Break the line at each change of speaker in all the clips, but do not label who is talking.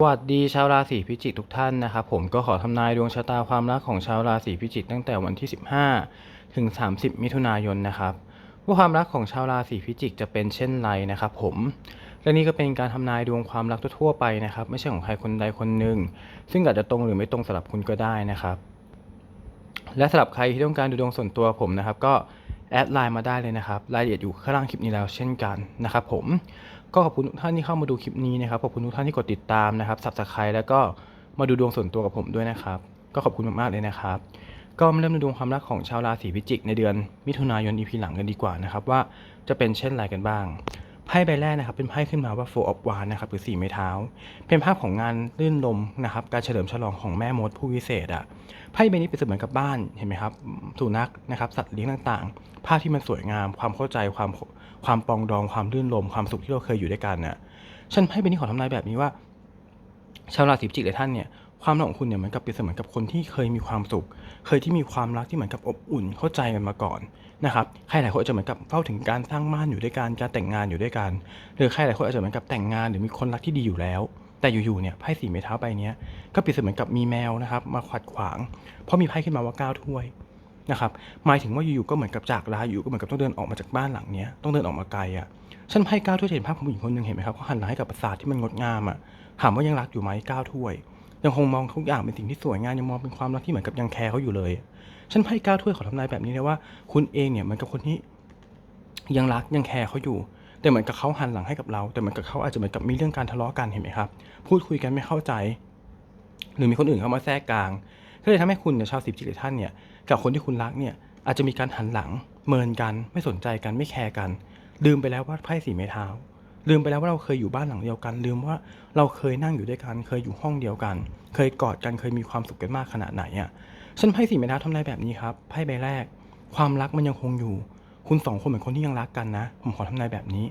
สวัสดีชาวราศีพิจิกทุกท่านนะครับผมก็ขอทำนายดวงชะตาความรักของชาวราศีพิจิกตั้งแต่วันที่ 15 ถึง 30 มิถุนายนนะครับว่าความรักของชาวราศีพิจิกจะเป็นเช่นไรนะครับผมและนี่ก็เป็นการทำนายดวงความรักทั่วไปนะครับไม่ใช่ของใครคนใดคนหนึ่ง ซึ่งอาจจะตรงหรือไม่ตรงสำหรับคุณก็ได้นะครับ และสำหรับใครที่ต้องการดูดวงส่วนตัวผมนะครับ ก็แอดไลน์มาได้เลยนะครับรายละเอียดอยู่ข้างล่างคลิปนี้แล้วเช่นกันนะครับผม ก็ขอบคุณทุกท่านที่เข้ามาดูคลิปนี้นะครับ ขอบคุณทุกท่านที่กดติดตามนะครับ subscribe แล้วก็มาดูดวงส่วนตัวกับผมด้วยนะครับ ก็ขอบคุณมากๆเลยนะครับ ก็มาเริ่มดูดวงความรักของชาวราศีพิจิก ในเดือนมิถุนายน EP หลังกันดีกว่านะครับว่าจะเป็นเช่นไรกันบ้างไพ่ใบแรกนะครับเป็นไพ่ขึ้นมาว่า Four of Wands นะครับหรือสี่ไม้เท้า เป็นภาพของงานลื่นลมนะครับการเฉลิมฉลองของแม่มดผู้วิเศษอะไพ่ใบนี้เป็นเสมือนกับบ้านเห็นไหมครับสุนัขนะครับสัตว์เลี้ยงต่างๆ ภาพที่มันสวยงามความเข้าใจความ ความปองดองความลื่นลมความสุขที่เราเคยอยู่ด้วยกันน่ะฉันไพ่ใบนี้ขอทำนายแบบนี้ว่า ชาวราศีพิจิกหลายท่านเนี่ยความรักของคุณเนี่ยเหมือนกับเป็นเสมือนกับคนที่เคยมีความสุข เคยที่มีความรักที่เหมือนกับอบอุ่นเข้าใจกันมาก่อนนะครับใครหลายคนอาจจะเหมือนกับเฝ้าถึงการสร้างบ้านอยู่ด้วยกันการแต่งงานอยู่ด้วยกันหรือใครหลายคนอาจจะเหมือนกับแต่งงานหรือมีคนรักที่ดีอยู่แล้ว แต่อยู่ๆเนี่ยไพ่สีไม้เท้าใบเนี้ยก็เปรียบเสมือนกับมีแมวนะครับมาขัดขวาง เพราะมีไพ่ขึ้นมาว่าก้าวถ้วย นะครับหมายถึงว่าอยู่ๆก็เหมือนกับจากลาอยู่ก็เหมือนกับต้องเดินออกมาจากบ้านหลังเนี้ยต้องเดินออกมาไกลอะฉันไพ่เก้าถ้วยเห็นภาพของผู้หญิงคนหนึ่งเห็นไหมครับเขาหันหลังให้กับปราสาทที่มันงดงามอะถามว่ายังรักอยู่ไหมเก้าถ้วย ยังคงมองทุกอย่างเป็นสิ่งที่สวยงามยังมองเป็นความรักที่เหมือนกับยังแคร์เขาอยู่เลย ฉันไพ่เก้าถ้วยขอทำนายแบบนี้เลยว่า คุณเองเนี่ยเหมือนกับคนที่ยังรักยังแคร์เขาอยู่แต่เหมือนกับเขาหันหลังให้กับเรา แต่เหมือนกับเขาอาจจะเหมือนกับมีเรื่องการทะเลาะกันเห็นไหมครับ พูดคุยกันไม่เข้าใจ หรือมีคนอื่นเข้ามาแทรกกลาง ก็เลยทำให้คุณเนี่ยชาวสิบจิตท่านเนี่ยกับคนที่คุณรักเนี่ยอาจจะมีการหันหลังเมินกันไม่สนใจกันไม่แคร์กัน ลืมไปแล้วว่าไพ่สีไม้เท้า ลืมไปแล้วว่าเราเคยอยู่บ้านหลังเดียวกัน ลืมว่าเราเคยนั่งอยู่ด้วยกัน เคยอยู่ห้องเดียวกัน เคยกอดกันเคยมีความสุขกันมากขนาดไหนอะฉันไพ่สีไม้เท้าทำนายแบบนี้ครับไพ่ใบแรก ความรักมันยังคงอยู่ คุณสองคนเหมือนคนที่ยังรักกันนะ ผมขอทำนายแบบนี้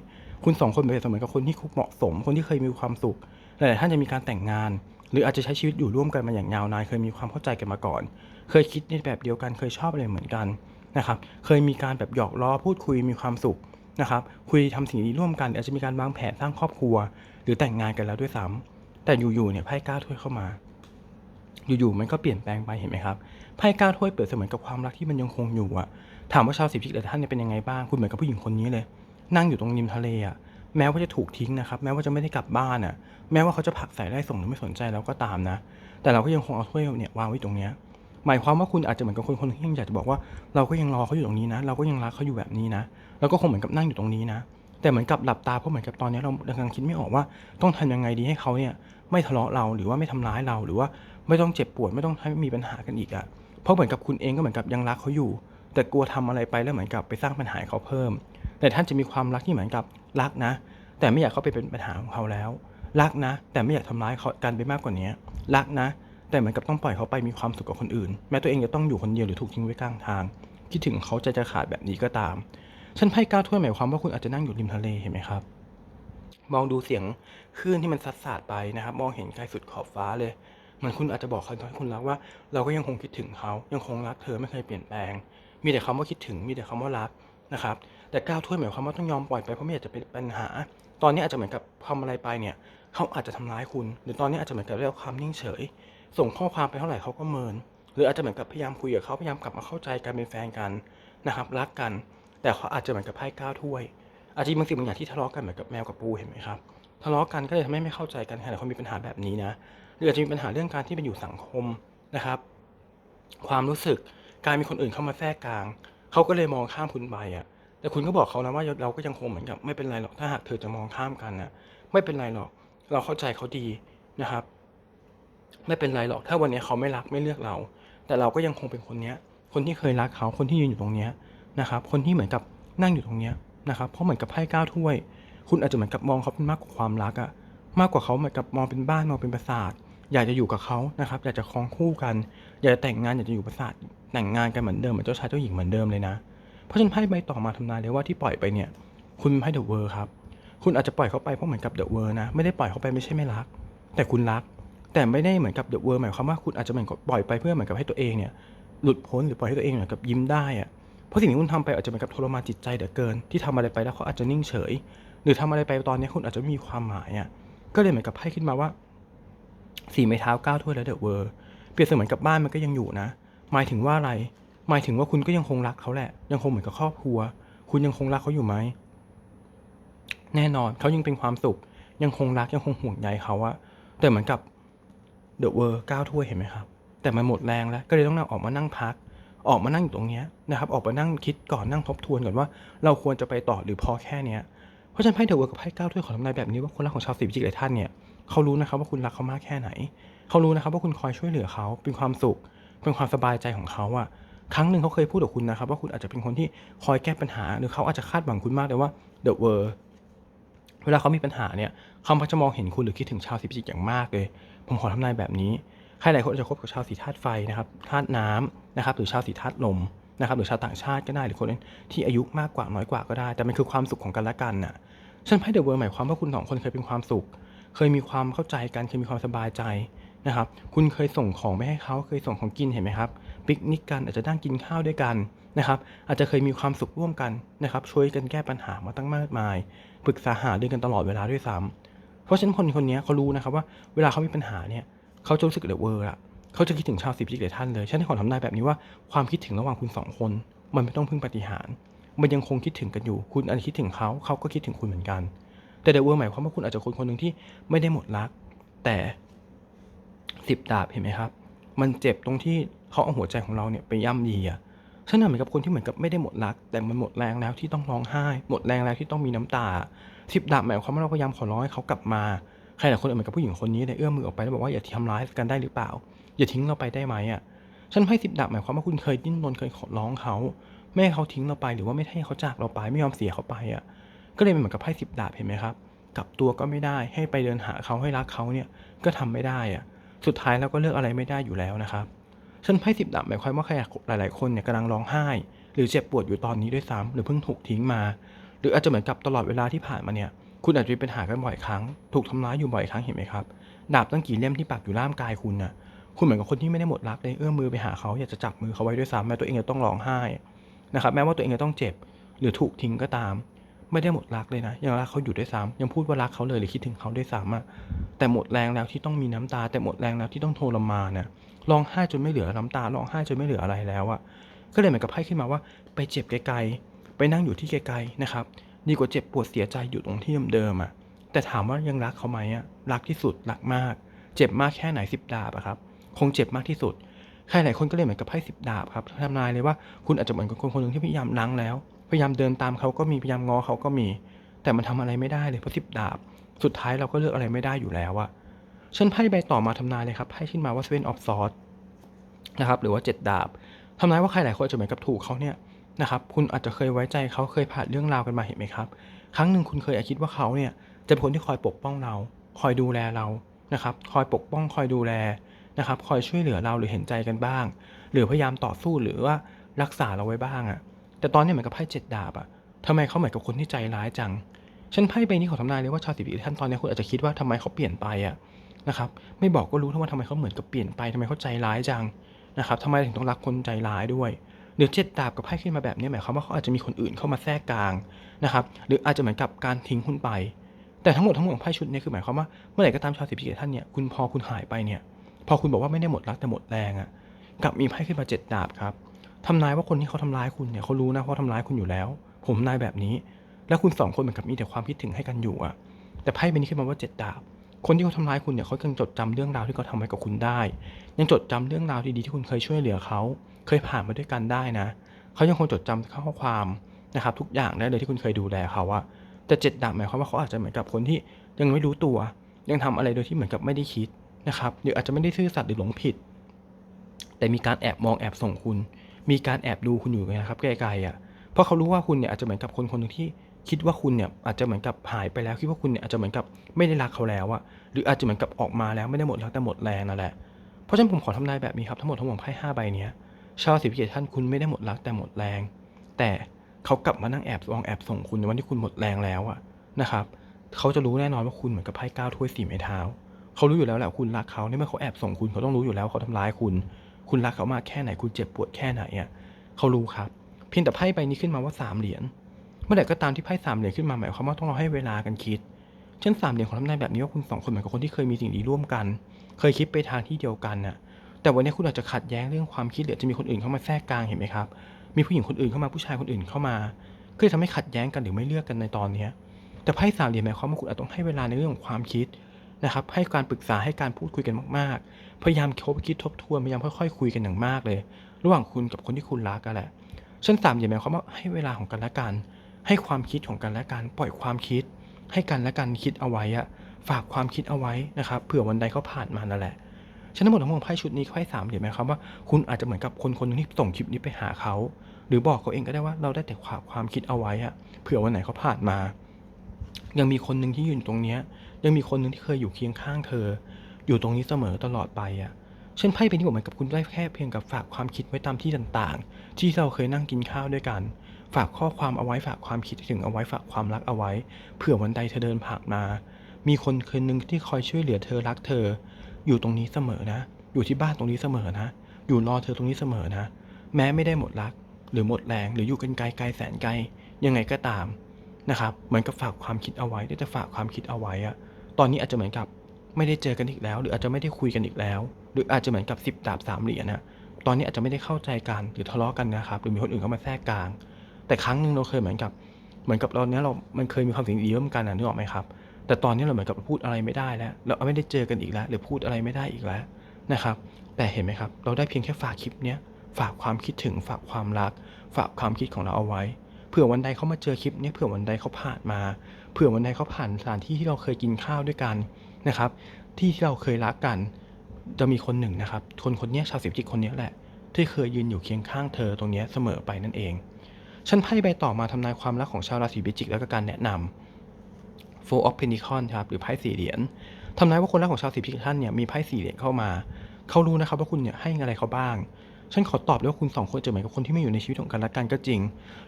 คุณสองคนเป็นเสมือนกับคนที่คุกเหมาะสม คนที่เคยมีความสุขหลายๆท่านจะมีการแต่งงาน รืออาจจะใช้ชีวิตอยู่ร่วมกันมาอย่างยาวนานเคยมีความเข้าใจกันมาก่อน เคยคิดในแบบเดียวกันเคยชอบอะไรเหมือนกันนะครับเคยมีการแบบหยอกล้อพูดคุยมีความสุขนะครับคุยทำสิ่งดีร่วมกัน อาจจะมีการวางแผนสร้างครอบครัว หรือแต่งงานกันแล้วด้วยซ้ำแต่อยู่ๆเนี่ยไพ่ก้าถ้วยเข้ามา อยู่ๆมันก็เปลี่ยนแปลงไปเห็นไหมครับไพ่ก้าถ้วยเปรียบเสมือนกับความรักที่มันยังคงอยู่อะถามว่าชาวสิบทิศหลายท่านเนี่ยเป็นยังไงบ้างคุณเหมือนกับผู้หญิงคนนี้เลย นั่งอยู่ตรงริมทะเลอะแม้ว่าจะถูกทิ้งนะครับ แม้ว่าจะไม่ได้กลับบ้านอะ แม้ว่าเขาจะผักใส่ได้ส่งหรือไม่สนใจเราก็ตามนะ แต่เราก็ยังคงเอาถ้วยเนี่ยวางไว้ตรงเนี้ยหมายความว่าคุณอาจจะเหมือนกับคนคนที่ยังอยากจะบอกว่าเราก็ยังรอเขาอยู่ตรงนี้นะ เราก็ยังรักเขาอยู่แบบนี้นะเราก็คงเหมือนกับนั่งอยู่ตรงนี้นะ แต่เหมือนกับหลับตาเพราะเหมือนกับตอนนี้เรากำลังคิดไม่ออกว่าต้องทำยังไงดีให้เขาเนี่ยไม่ทะเลาะเราหรือว่าไม่ทำร้ายเราหรือว่าไม่ต้องเจ็บปวดไม่ต้องให้มีปัญหากันอีกอะ่ะเพราะเหมือนกับคุณเองก็เหมือนกับยังรักเขาอยู่ แต่กลัวทำอะไรไปแล้วเหมือนกับไปสร้างปัญหาเขาเพิ่ม แต่ท่านจะมีความรักที่เหมือนกับรักนะ แต่ไม่อยากเขาไปเป็นปัญหาของเขาแล้ว รักนะ แต่ไม่อยากทำร้ายเขากันไปมากกว่านี้รักนะ แต่เหมือนกับต้องปล่อยเขาไปมีความสุขกับคนอื่น แม้ตัวเองจะต้องอยู่คนเดียวหรือถูกทิ้งไว้กลางทางคิดถึงเขาใจจะขาดแบบนี้ก็ตาม ฉันไพ่ก้าวถ้วยหมายความว่าคุณอาจจะนั่งอยู่ริมทะเลเห็นไหมครับ มองดูเสียงคลื่นที่มันซัดสาดไปนะครับ มองเห็นไกลสุดขอบฟ้าเลยเหมือนคุณอาจจะบอกเขาให้คุณรักว่า เราก็ยังคงคิดถึงเขายังคงรักเธอไม่เคยเปลี่ยนแปลง มีแต่คำว่าคิดถึงมีแต่คำว่ารักนะครับ แต่ก้าวถ้วยหมายความว่าต้องยอมปล่อยไปเพราะไม่อยากจะเป็นปัญหา ตอนนี้อาจจะเหมือนกับทำอะไรไปเนี่ย เขาอาจจะทำร้ายคุณ หรือตอนนี้อาจจะเหมือนกับเรียกความนิ่งเฉย ส่งข้อความไปเท่าไหร่เขาก็เมิน หรืออาจจะเหมือนกับพยายามคุยกับเขาพยายามกลับมาเข้าใจกันเป็นแฟนกันนะครับรักกัน แต่เขาอาจจะเหมือนกับไพ่ก้าวถ้วย อาจจะมีบางสิ่งบางอย่างที่ทะเลาะกันเหมือนกับแมวกับปูเห็นไหมครับทะเลาะกันก็เลยทำให้ไม่เข้าใจกันขณะเขามีปัญหาแบบนี้นะหรืออาจจะมีปัญหาเรื่องการที่เป็นอยู่สังคมนะครับ ความรู้สึกการมีคนอื่นเข้ามาแทรกกลางเขาก็เลยมองข้ามคุณไปอะแต่คุณก็บอกเขานะว่าเราก็ยังคงเหมือนกับไม่เป็นไรหรอกถ้าหากเธอจะมองข้ามกันนะไม่เป็นไรหรอก เราเข้าใจเขาดีนะครับ ไม่เป็นไรหรอกถ้าวันนี้เขาไม่รักไม่เลือกเรา แต่เราก็ยังคงเป็นคนเนี้ย คนที่เคยรักเขาคนที่ยืนอยู่ตรงเนี้ยนะครับ คนที่เหมือนกับนั่งอยู่ตรงเนี้ยนะครับ เพราะเหมือนกับไพ่ก้าวถ้วย คุณอาจจะเหมือนกับมองเขาเป็นมากกว่าความรักอะมากกว่าเขาเหมือนกับมองเป็นบ้านมองเป็นปราสาทอยากจะอยู่กับเขานะครับ อยากจะครองคู่กัน อยากจะแต่งงานอยากจะอยู่ปราสาทแต่งงานกันเหมือนเดิมเหมือนเจ้าชายเจ้าหญิงเหมือนเดิมเลยนะ เพราะฉะนั้นไพ่ใบต่อมาทำนายเลยว่าที่ปล่อยไปเนี่ย คุณเป็นไพ่เดอะเวอร์ครับ คุณอาจจะปล่อยเขาไปเพราะเหมือนกับเดอะเวอร์นะไม่ได้ปล่อยเขาไปไม่ใช่ไม่รัก แต่คุณรัก แต่ไม่ได้เหมือนกับเดอะเวอร์หมายความว่าคุณอาจจะเหมือนกับปล่อยไปเพื่อเหมือนกับให้ตัวเองเนี่ยหลุดพ้นหรือปล่อยให้ตัวเองเหมือนกับยิ้มได้อะเพราะสิ่งที่คุณทำไปอาจจะเหมือนกับทรมานจิตใจเหลือเกิน ที่ทำอะไรไปแล้วเขาอาจจะนิ่งเฉย หรือทำอะไรไปตอนนี้คุณอาจจะมีความหมายอะก็เลยเหมือนกับไพ่ขึ้นมาว่าสี่ไม้เท้าเก้าถ้วยแล้วเดอะเวอร์เปรียบเสมือนกับบ้านมันก็ยังอยู่นะ หมายถึงว่าอะไร หมายถึงว่าคุณก็ยังคงรักเขาแหละ ยังคงเหมือนกับครอบครัว คุณยังคงรักเขาอยู่ไหม แน่นอนเขายังเป็นความสุข ยังคงรักยังคงห่วงใยเขาอะแต่เหมือนกับเดอะเวอร์ก้าวถ้วยเห็นไหมครับ แต่มันหมดแรงแล้วก็เลยต้องนั่งออกมานั่งพัก ออกมานั่งอยู่ตรงเนี้ยนะครับ ออกมานั่งคิดก่อนนั่งทบทวนก่อนว่า เราควรจะไปต่อหรือพอแค่เนี้ยเพราะฉะนั้นไพ่เดอะเวอร์กับไพ่ก้าวถ้วยขอทำนายแบบนี้ว่าคนรักของชาวสีพิจิกหลายท่านเนี่ยเขารู้นะครับว่าคุณรักเขามากแค่ไหน เขารู้นะครับว่าคุณคอยช่วยเหลือเขาเป็นความสุข เป็นความสบายใจของเขาอะครั้งหนึ่งเขาเคยพูดกับคุณนะครับว่าคุณอาจจะเป็นคนที่คอยแก้ปัญหาหรือเขาอาจจะคาดหวังคุณมากเลยว่าเดอะเวอร์ เวลาเขามีปัญหาเนี่ยเขามักจะมองเห็นคุณหรือคิดถึงชาวสีพิจิกอย่างมากเลย ผมขอทำนายแบบนี้ ใครหลายคนจะคบกับชาวสีธาตุไฟนะครับธาตุน้ำนะครับหรือชาวสีธาตุลมนะครับหรือชาวต่างชาติก็ได้หรือคนที่อายุมากกว่าน้อยกว่าก็ได้ แต่มันคือความสุขของกันและกันน่ะฉันไพ่เดอะเวอร์หมายความว่าคุณสองคนเคยเป็นความสุข เคยมีความเข้าใจกันเคยมีความสบายใจนะครับ คุณเคยส่งของไปให้เขาเคยส่งของกินเห็นไหมครับ ปิกนิกกันอาจจะนั่งกินข้าวด้วยกันนะครับอาจจะเคยมีความสุขร่วมกันนะครับช่วยกันแก้ปัญหามาตั้งมากมายปรึกษาหารือกันตลอดเวลาด้วยซ้ำเพราะฉะนั้นคนคนนี้เขารู้นะครับว่าเวลาเขามีปัญหาเนี่ยเขาจะรู้สึกเดอเวอร์อะเขาจะคิดถึงชาวสิบจิกหลายท่านเลยฉันขอทำนายแบบนี้ว่าความคิดถึงระหว่างคุณสองคน มันไม่ต้องพึ่งปฏิหารมันยังคงคิดถึงกันอยู่ คุณอาจจะคิดถึงเขาเขาก็คิดถึงคุณเหมือนกัน แต่เดอะเวอร์หมายความว่าคุณอาจจะคนคนหนึ่งที่ไม่ได้หมดรัก แต่สิบดาบเห็นไหมครับ มันเจ็บตรงที่เขาเอาหัวใจของเราเนี่ยไปย่ำยีอะฉันน่ะเหมือนกับคนที่เหมือนกับไม่ได้หมดรัก แต่มันหมดแรงแล้วที่ต้องร้องไห้ หมดแรงแล้วที่ต้องมีน้ำตาสิบดาบหมายความว่าเราพยายามขอร้องให้เขากลับมาใครหลายคนเหมือนกับผู้หญิงคนนี้เลยเอื้อมมือออกไปแล้วบอกว่าอย่าทำร้ายกันได้หรือเปล่า อย่าทิ้งเราไปได้ไหมอะฉันให้สิบดาบหมายความว่าคุณเคยดิ้นรนเคยขอร้องเขาไม่ให้เขาทิ้งเราไปหรือว่าไม่ให้เขาจากเราไปไม่ยอมเสียเขาไปอะก็เลยเป็นเหมือนกับไพ่สิบดาบเห็นไหมครับกลับตัวก็ไม่ได้ให้ไปเดินหาเขาให้รักเขาเนี่ยก็ทำไม่ได้อะ สุดท้ายเราก็เลือกอะไรไม่ได้อยู่แล้วนะครับฉันไพ่สิบดาบหมายความว่าใครหลาย ๆ คนเนี่ยกำลังร้องไห้ หรือเจ็บปวดอยู่ตอนนี้ด้วยซ้ำหรือเพิ่งถูกทิ้งมา หรืออาจจะเหมือนกับตลอดเวลาที่ผ่านมาเนี่ย คุณอาจจะมีปัญหากันบ่อยครั้ง ถูกทำร้ายอยู่บ่อยครั้งเห็นไหมครับ ดาบตั้งกี่เล่มที่ปักอยู่ล่ามกายคุณน่ะ คุณเหมือนกับคนที่ไม่ได้หมดรักเลยเอื้อมมือไปหาเขาอยากจะจับมือเขาไว้ด้วยซ้ำแม้ตัวเองจะต้องร้องไห้นะครับ แม้ว่าตัวเองจะต้องเจ็บ หรือถูกทิ้งก็ตาม ไม่ได้หมดรักเลยนะยังรักเขาอยู่ด้วยซ้ำยังพูดว่ารักเขาเลยหรือคิดถึงเขาด้วยซ้ำอะแต่หมดแรงแล้วที่ต้องมีน้ำตา แต่หมดแรงแล้วที่ต้องทรมานน่ะร้องไห้จนไม่เหลือน้ำตาร้องไห้จนไม่เหลืออะไรแล้วอะก็เลยเหมือนกับไพ่ขึ้นมาว่า ไปเจ็บไกลๆไปนั่งอยู่ที่ไกลๆนะครับดีกว่าเจ็บปวดเสียใจอยู่ตรงที่เดิมๆอะแต่ถามว่ายังรักเขาไหมอะรักที่สุดรักมาก เจ็บมากแค่ไหนสิบดาบอะครับคงเจ็บมากที่สุดใครหลายคนก็เลยเหมือนกับไพ่สิบดาบครับทำนายเลยว่าคุณอาจจะเหมือนกับคนคนหนึ่งที่พยายามล้างแล้ว พยายามเดินตามเขาก็มีพยายามงอเขาก็มี แต่มันทำอะไรไม่ได้เลยเพราะสิบดาบ สุดท้ายเราก็เลือกอะไรไม่ได้อยู่แล้วอะฉันไพ่ใบต่อมาทำนายเลยครับไพ่ขึ้นมาว่า Seven of Swords นะครับหรือว่าเจ็ดดาบทำนายว่าใครหลายคนจจะเหมือนกับถูกเขาเนี่ยนะครับคุณอาจจะเคยไว้ใจเขาเคยผ่านเรื่องราวกันมาเห็นไหมครับ ครั้งหนึ่งคุณเคยคิดว่าเขาเนี่ยจะเป็นคนที่คอยปกป้องเรา คอยดูแลเรานะครับคอยปกป้องคอยดูแลนะครับ คอยช่วยเหลือเราหรือเห็นใจกันบ้าง หรือพยายามต่อสู้หรือว่ารักษาเราไว้บ้างอะ แต่ตอนนี้เหมือนกับไพ่เจ็ดดาบอะทำไมเขาเหมือนกับคนที่ใจร้ายจังฉันไพ่ใบนี้ขอทำนายเลยว่าชาวสิบปีท่านตอนนี้คุณอาจจะคิดว่าทำไมเขาเปลี่ยนไปอะนะครับไม่บอกก็รู้ทั้งว่าทำไมเขาเหมือนกับเปลี่ยนไปทำไมเขาใจร้ายจังนะครับทำไมถึงต้องรักคนใจร้ายด้วยหรือเจ็ดดาบกับไพ่ขึ้นมาแบบนี้หมายความว่าเขาอาจจะมีคนอื่นเข้ามาแทรกกลางนะครับหรืออาจจะเหมือนกับการทิ้งคุณไป แต่ทั้งหมดทั้งมวลของไพ่ชุดนี้คือหมายความว่าเมื่อไหร่ก็ตามชาวสิบปีท่านเนี่ยคุณพอคุณหายไปเนี่ยพอคุณบอกว่าไม่ได้หมดรักแต่หมดแรงอะกลับมีไพ่ขึ้นมาเจ็ดดาบครับ ทำนายว่าคนที่เขาทำร้ายคุณเนี่ยเขารู้นะว่าทำร้ายคุณอยู่แล้ว ผมนายแบบนี้ แล้วคุณสองคนเหมือนกับมีแต่ความคิดถึงให้กันอยู่อะ่ะแต่ไพ่ใบนี้ขึ้นมาว่าเจ็ดดาบ คนที่เขาทำร้ายคุณเนี่ยเขายังจดจำเรื่องราวที่เขาทำไว้กับคุณได้ ยังจดจำเรื่องราวดีๆที่คุณเคยช่วยเหลือเขาเคยผ่านมาด้วยกันได้นะเขายังคงจดจำข้อความนะครับทุกอย่างได้เลยที่คุณเคยดูแลเขาอะแต่เจ็ดดาบหมายความว่าเขาอาจจะเหมือนกับคนที่ยังไม่รู้ตัว ยังทำอะไรโดยที่เหมือนกับไม่ได้คิดนะครับหรืออาจจะไม่ได้ซื่อสัตย์หรือหลงผิด แต่มีการแอบมองแอบส่งคุณ มีการแอบดูคุณอยู่นะครับไกลๆอะเพราะเขารู้ว่าคุณเนี่ยอาจจะเหมือนกับคนคนหนึ่งที่คิดว่าคุณเนี่ยอาจจะเหมือนกับหายไปแล้วคิดว่าคุณเนี่ยอาจจะเหมือนกับไม่ได้รักเขาแล้วอะหรืออาจจะเหมือนกับออกมาแล้วไม่ได้หมดรักแต่หมดแรงนั่นแหละเพราะฉะนั้นผมขอทำนายแบบนี้ครับทั้งหมดทั้งมวลไพ่ห้าใบเนี้ยชาวสิบเกียรติท่านคุณไม่ได้หมดรักแต่หมดแรง แต่เขากลับมานั่งแอบลองแอบส่งคุณในวันที่คุณหมดแรงแล้วอะนะครับเขาจะรู้แน่นอนว่าคุณเหมือนกับไพ่เก้าถ้วยสี่ไม้เท้าเขารู้อยู่แล้วแหละคุณรักเขาเนี่ยเมื่อเขาแอบส่งคุณเขาต้องรู้อยู่แล้วเขาทำร้ายคุณ คุณรักเขามากแค่ไหน คุณเจ็บปวดแค่ไหนอะเขารู้ครับ เพียงแต่ไพ่ใบนี้ขึ้นมาว่าสามเหรียญ เมื่อไหร่ก็ตามที่ไพ่สามเหรียญขึ้นมาหมายความว่าต้องเราให้เวลากันคิด เช่นสามเหรียญของทำนายแบบนี้ว่าคุณสองคนเหมือนกับคนที่เคยมีสิ่งดีร่วมกัน เคยคิดไปทางที่เดียวกันน่ะ แต่วันนี้คุณอาจจะขัดแย้งเรื่องความคิดหรือจะมีคนอื่นเข้ามาแทรกกลางเห็นไหมครับ มีผู้หญิงคนอื่นเข้ามาผู้ชายคนอื่นเข้ามา ก็เลยทำให้ขัดแย้งกันหรือไม่เลือกกันในตอนนี้แต่ไพ่สามเหรียญหมายความว่าคุณอาจต้องให้เวลาในเรื่องของความคิด นะครับ ให้การปรึกษาให้การพูดคุยกันมาก ๆ พยายามคบคิดทบทวนพยายามค่อยๆคุยกันอย่างมากเลย ระหว่างคุณกับคนที่คุณรักกันแหละเช่นสามเหรียญหมายความว่าให้เวลาของกันและกัน ให้ความคิดของกันและกัน ปล่อยความคิด ให้กันและกันคิดเอาไว้อะฝากความคิดเอาไว้นะครับเผื่อวันใดเขาผ่านมานั่นแหละฉะนั้นหมดทั้งมวลไพ่ชุดนี้ไพ่สามเหรียญหมายความว่าคุณอาจจะเหมือนกับคนคนหนึงที่ส่งคลิปนี้ไปหาเขา หรือบอกเขาเองก็ได้ว่าเราได้แต่ความความคิดเอาไว้อะเผื่อวันไหนเขาผ่านมา ยังมีคนหนึ่งที่ยืนตรงเนี้ย ยังมีคนหนึ่งที่เคยอยู่เคียงข้างเธอ อยู่ตรงนี้เสมอตลอดไปอะเช่นไพ่เป็นที่บอกเหมือนกับคุณได้แค่เพียงกับฝากความคิดไว้ตามที่ต่างๆ ที่เราเคยนั่งกินข้าวด้วยกัน ฝากข้อความเอาไว้ฝากความคิดถึงเอาไว้ฝากความรักเอาไว้ เผื่อวันใดเธอเดินผ่านมา มีคนคนหนึ่งที่คอยช่วยเหลือเธอรักเธอ อยู่ตรงนี้เสมอนะ อยู่ที่บ้านตรงนี้เสมอนะ อยู่รอเธอตรงนี้เสมอนะ แม้ไม่ได้หมดรัก หรือหมดแรงหรืออยู่กันไกลไกลแสนไกลยังไงก็ตามนะครับเหมือนกับฝากความคิดเอาไว้ได้แต่ฝากความคิดเอาไว้อะ ตอนนี้อาจจะเหมือนกับไม่ได้เจอกันอีกแล้ว หรืออาจจะไม่ได้คุยกันอีกแล้ว หรืออาจจะเหมือนกับสิบดาบสามเหรียญนะตอนนี้อาจจะไม่ได้เข้าใจกันหรือทะเลาะกันนะครับ หรือมีคนอื่นเข้ามาแทรกกลาง แต่ครั้งหนึ่งเราเคยเหมือนกับ เหมือนกับตอนนี้เรา มันเคยมีความสิ่งดีร่วมกันนะนึกออกไหมครับ แต่ตอนนี้เราเหมือนกับพูดอะไรไม่ได้แล้ว เราไม่ได้เจอกันอีกแล้ว หรือพูดอะไรไม่ได้อีกแล้วนะครับ แต่เห็นไหมครับ เราได้เพียงแค่ฝากคลิปเนี้ยฝากความคิดถึงฝากความรัก ฝากความคิดของเราเอาไว้ เผื่อวันใดเขามาเจอคลิปเนี้ยเผื่อวันใดเขาผ่านมา เผื่อวันใดเขาผ่านสถานที่ที่เราเคยกินข้าวด้วยกันนะครับ ที่ที่เราเคยรักกัน จะมีคนหนึ่งนะครับคนคนนี้ชาวสิบจิตคนนี้แหละ ที่เคยยืนอยู่เคียงข้างเธอตรงนี้เสมอไปนั่นเอง ฉันไพ่ใบต่อมาทำนายความรักของชาวราศีพิจิก แล้วก็การแนะนำ Four of Pentacles ครับหรือไพ่สี่เหรียญทำนายว่าคนรักของชาวราศีพิจิกท่านเนี่ยมีไพ่สี่เหรียญเข้ามาเขารู้นะครับว่าคุณเนี่ยให้อะไรเขาบ้าง ฉันขอตอบเลยว่าคุณสองคนจะเหมือนกับคนที่ไม่อยู่ในชีวิตของกันและกันก็จริง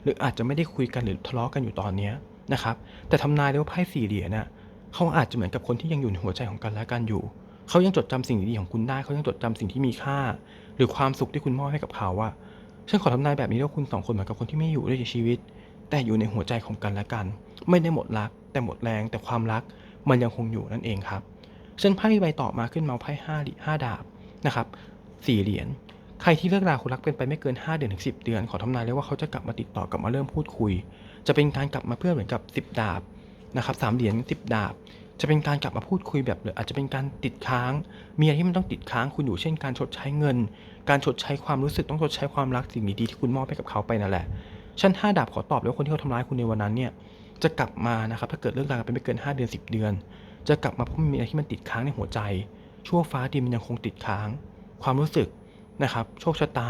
หรืออาจจะไม่ได้คุยกันหรือทะเลาะกันอยู่ตอนเนี้ นะครับ แต่ทำนายเลยว่าไพ่สี่เหรียญน่ะเขาอาจจะเหมือนกับคนที่ยังอยู่ในหัวใจของกันและกันอยู่ เขายังจดจำสิ่งดีๆของคุณได้ เขายังจดจำสิ่งที่มีค่า หรือความสุขที่คุณมอบให้กับเขาอะฉันขอทำนายแบบนี้ว่าคุณสองคนเหมือนกับคนที่ไม่อยู่ในชีวิต แต่อยู่ในหัวใจของกันและกัน ไม่ได้หมดรัก แต่หมดแรง แต่ความรักมันยังคงอยู่นั่นเองครับฉันไพ่ใบต่อมาขึ้นมาไพ่ห้าหรือห้าดาบนะครับสี่เหรียญใครที่เลิกราคนรักเป็นไปไม่เกิน 5 เดือนถึง10 เดือน ขอทำนายเลยว่าเขาจะกลับมาติดต่อกลับมาเริ่มพูดคุย จะเป็นการกลับมาเพื่อเหมือนกับ 10 ดาบนะครับสามเหรียญ10 ดาบ จะเป็นการกลับมาพูดคุยแบบหรืออาจจะเป็นการติดค้าง มีอะไรที่มันต้องติดค้างคุณอยู่เช่น การชดใช้เงิน การชดใช้ความรู้สึกต้องชดใช้ความรักสิ่งดีๆที่คุณมอบให้กับเขาไปนั่นแหละชั้นห้าดาบขอตอบเลยว่าคนที่เขาทำร้ายคุณในวันนั้นเนี่ยจะกลับมานะครับถ้าเกิดเลิกรากันไปไม่เกิน 5 เดือน 10 เดือน จะกลับมาเพราะมีอะไรที่มันติดค้างในหัวใจ ชั่วฟ้าดินมันยังคงติดค้าง ความรู้สึกนะครับ โชคชะตา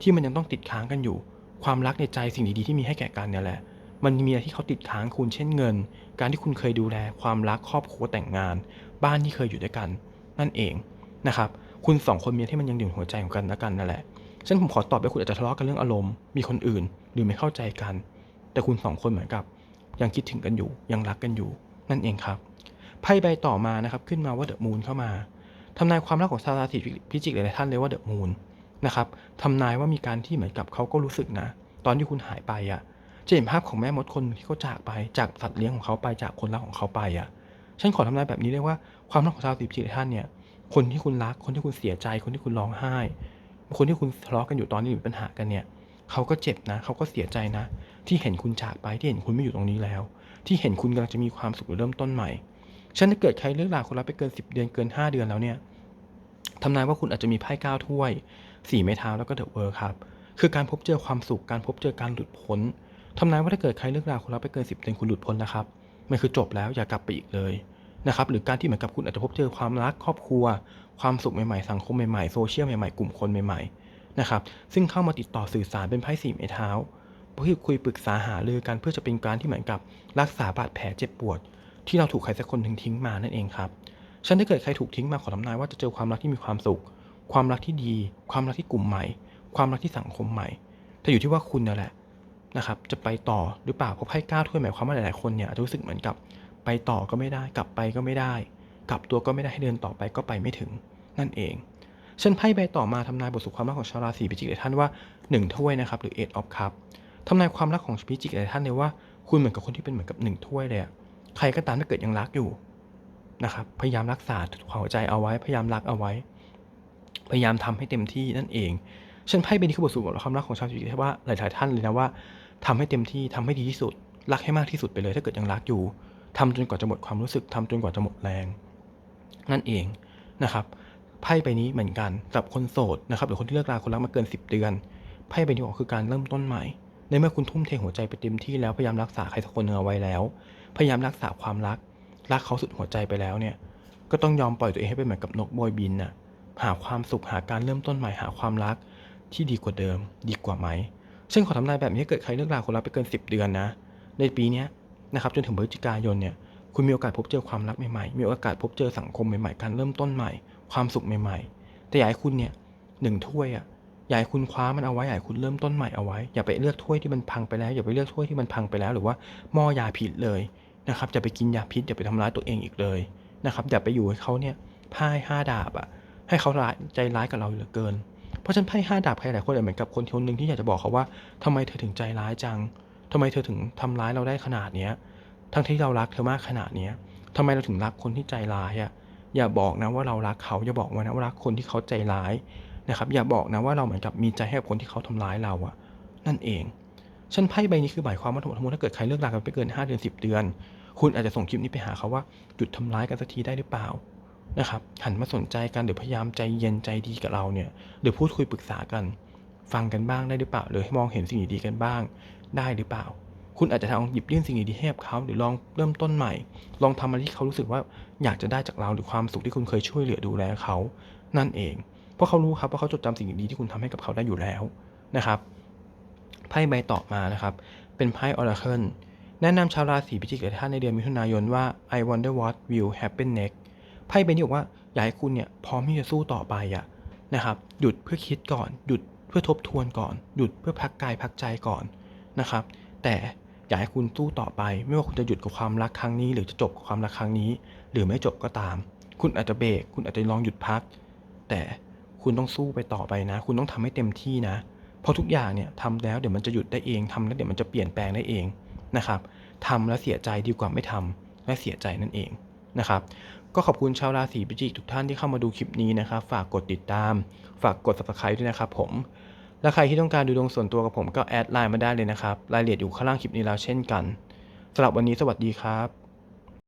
ที่มันยังต้องติดค้างกันอยู่ ความรักในใจสิ่งดีๆที่มีให้แก่กันเนี่ยแหละ มันมีอะไรที่เขาติดค้างคุณเช่นเงิน การที่คุณเคยดูแลความรักครอบครัวแต่งงาน บ้านที่เคยอยู่ด้วยกัน นั่นเองนะครับ คุณสองคนมีที่มันยังอยู่ในหัวใจของกันและกันนั่นแหละฉันผมขอตอบว่าคุณอาจจะทะเลาะกันเรื่องอารมณ์มีคนอื่น หรือไม่เข้าใจกัน แต่คุณสองคนเหมือนกับ ยังคิดถึงกันอยู่ ยังรักกันอยู่ นั่นเองครับไพ่ใบต่อมานะครับขึ้นมาว่าเดอะมูนเข้ามาทำนายความรักของชาวราศีพิจิกหลายท่านเลยว่าเดอะมูนนะครับทำนายว่ามีการที่เหมือนกับเขาก็รู้สึกนะ ตอนที่คุณหายไปอะ จะเห็นภาพของแม่มดคนที่เขาจากไปจากสัตว์เลี้ยงของเขาไปจากคนรักของเขาไปอะฉันขอทำนายแบบนี้เลยว่าความรักของชาวราศีพิจิกหลายท่านเนี่ยคนที่คุณรักคนที่คุณเสียใจ คนที่คุณร้องไห้ คนที่คุณทะเลาะกันอยู่ตอนนี้มีปัญหากันเนี่ยเขาก็เจ็บนะเขาก็เสียใจนะ ที่เห็นคุณจากไปที่เห็นคุณไม่อยู่ตรงนี้แล้ว ที่เห็นคุณกำลังจะมีความสุขหรือเริ่มต้นใหม่ฉันถ้าเกิดใครเลิกลาคนรักไปเกิน 10 เดือนเกิน 5 เดือนแล้วเนี่ยทำนายว่าคุณอาจจะมีไพ่ก้าถ้วยสี่ไม้เท้าแล้วก็เดอะเวิร์ครับ คือการพบเจอความสุข การพบเจอการหลุดพ้น ทำนายว่าถ้าเกิดใครเลิกลาคนรักไปเกิน10เดือนคุณหลุดพ้นแล้วครับมันคือจบแล้วอย่ากลับไปอีกเลยนะครับหรือการที่เหมือนกับคุณอาจจะพบเจอความรักครอบครัว ความสุขใหม่ๆ สังคมใหม่ๆโซเชียลใหม่ๆกลุ่มคนใหม่ๆนะครับซึ่งเข้ามาติดต่อสื่อสารเป็นไพ่สี่ไม้เท้าเพื่อคุยปรึกษาหารือกันเพื่อจะเป็นการที่เหมือนกับรักษาบาดแผลเจ็บปวด ที่เราถูกใครสักคนทิ้งทิ้งมานั่นเองครับฉันถ้าเกิดใครถูกทิ้งมาขอทำนายว่าจะเจอความรักที่มีความสุข ความรักที่ดี ความรักที่กลุ่มใหม่ ความรักที่สังคมใหม่แต่อยู่ที่ว่าคุณนั่นแหละ นะครับจะไปต่อหรือเปล่าเพราะไพ่ก้าถ้วยหมายความว่าหลายๆคนเนี่ยอาจจะรู้สึกเหมือนกับไปต่อก็ไม่ได้ กลับไปก็ไม่ได้ กลับตัวก็ไม่ได้ให้เดินต่อไปก็ไปไม่ถึงนั่นเองฉันไพ่ใบต่อมาทำนายบทสุขความรักของชาวราศีพิจิกหลายท่านว่าหนึ่งถ้วยนะครับหรือ eight of cup ทำนายความรักของพิจิกหลายท่านเลยว่าคุณเหมือนกับคนที่เป็นเหมือนกับหนึ่งถ้วยเลยใครก็ตามถ้าเกิดยังรักอยู่นะครับพยายามรักษาความหัวใจเอาไว้ พยายามรักเอาไว้ พยายามทำให้เต็มที่นั่นเอง ฉันไพ่ใบนี้คือบทสรุปของความรักของชาวจิกว่าหลาย ๆ ท่านเลยนะว่าทำให้เต็มที่ทำให้ดีที่สุด รักให้มากที่สุดไปเลย ถ้าเกิดยังรักอยู่ทำจนกว่าจะหมดความรู้สึกทำจนกว่าจะหมดแรง นั่นเองนะครับไพ่ใบนี้เหมือนกันสำหรับคนโสดนะครับหรือคนที่เลิกราคนรักมาเกิน 10 เดือนไพ่ใบนี้บอกคือการเริ่มต้นใหม่ ในเมื่อคุณทุ่มเทหัวใจไปเต็มที่แล้วพยายามรักษาใครสักคนหนึ่งเอาไว้แล้ว พยายามรักษาความรัก รักเขาสุดหัวใจไปแล้วเนี่ย ก็ต้องยอมปล่อยตัวเองให้เป็นเหมือนกับนกโบยบินน่ะหาความสุขหาการเริ่มต้นใหม่หาความรัก ที่ดีกว่าเดิม ดีกว่าไหมซึ่งขอทำนายแบบนี้เกิดใครเลิกราคนรักไปเกิน 10 เดือนนะ ในปีนี้นะครับจนถึงพฤศจิกายนเนี่ยคุณมีโอกาสพบเจอความรักใหม่ๆ มีโอกาสพบเจอสังคมใหม่ๆ การเริ่มต้นใหม่ ความสุขใหม่ๆ แต่อยากให้คุณเนี่ยหนึ่งถ้วยอะอยากให้คุณคว้ามันเอาไว้อยากให้คุณเริ่มต้นใหม่เอาไว้ อย่าไปเลือกถ้วยที่มันพังไปแล้ว อย่าไปเลือกถ้วยที่มันพังไปแล้ว หรือว่าหม้อยาพิษเลยนะครับอย่าไปกินยาพิษอย่าไปทำร้ายตัวเองอีกเลยนะครับอย่าไปอยู่ให้เขาเนี่ยพ่ายห้าดาบอะให้เขาร้ายใจร้ายกับเราเหลือเกิน เพราะฉันไพ่ห้าดาบใครหลายคนเหมือนกับคนคนหนึ่งที่อยากจะบอกเขาว่าทำไมเธอถึงใจร้ายจังทำไมเธอถึงทำร้ายเราได้ขนาดเนี้ยทั้งที่เรารักเธอมากขนาดเนี้ยทำไมเราถึงรักคนที่ใจร้ายอะอย่าบอกนะว่าเรารักเขาอย่าบอกว่านะว่ารักคนที่เขาใจร้ายนะครับอย่าบอกนะว่าเราเหมือนกับมีใจให้กับคนที่เขาทำร้ายเราอะนั่นเองฉันไพ่ใบนี้คือหมายความว่าทั้งหมดทั้งมวลถ้าเกิดใครเลิกรากันไปเกิน5เดือน10 เดือน คุณอาจจะส่งคลิปนี้ไปหาเขาว่าหยุดทำร้ายกันสักทีได้หรือเปล่า นะครับหันมาสนใจกันหรือพยายามใจเย็นใจดีกับเราเนี่ยหรือพูดคุยปรึกษากัน ฟังกันบ้างได้หรือเปล่าหรือให้มองเห็นสิ่งดีๆกันบ้าง ได้หรือเปล่า คุณอาจจะลองหยิบยื่นสิ่งดีๆให้กับเขาหรือลองเริ่มต้นใหม่ ลองทำอะไรที่เขารู้สึกว่าอยากจะได้จากเราหรือความสุขที่คุณเคยช่วยเหลือดูแลเขานั่นเอง เพราะเขารู้ครับว่าเขาจดจำสิ่งดีๆที่คุณทำให้กับเขาได้อยู่แล้วนะครับไพ่ใบต่อมานะครับ เป็นไพ่ Oracle แนะนำชาวราศีพิจิกหลายท่านในเดือนมิถุนายนว่า I wonder what will happen next ไพ่ใบนี้บอกว่าอยากให้คุณเนี่ยพร้อมที่จะสู้ต่อไปอะนะครับ หยุดเพื่อคิดก่อน หยุดเพื่อทบทวนก่อน หยุดเพื่อพักกายพักใจก่อนนะครับ แต่อยากให้คุณสู้ต่อไป ไม่ว่าคุณจะหยุดกับความรักครั้งนี้ หรือจะจบกับความรักครั้งนี้ หรือไม่จบก็ตาม คุณอาจจะเบรกคุณอาจจะลองหยุดพัก แต่คุณต้องสู้ไปต่อไปนะ คุณต้องทำให้เต็มที่นะเพราะทุกอย่างเนี่ยทำแล้วเดี๋ยวมันจะหยุดได้เองทำแล้วเดี๋ยวมันจะเปลี่ยนแปลงได้เองนะครับทำแล้วเสียใจดีกว่าไม่ทำและเสียใจนั่นเองนะครับ ก็ขอบคุณชาวราศีพิจิกทุกท่านที่เข้ามาดูคลิปนี้นะครับ ฝากกดติดตาม ฝากกด subscribe ด้วยนะครับผม และใครที่ต้องการดูดวงส่วนตัวกับผมก็แอดไลน์มาได้เลยนะครับ รายละเอียดอยู่ข้างล่างคลิปนี้แล้วเช่นกันสำหรับวันนี้สวัสดีครับ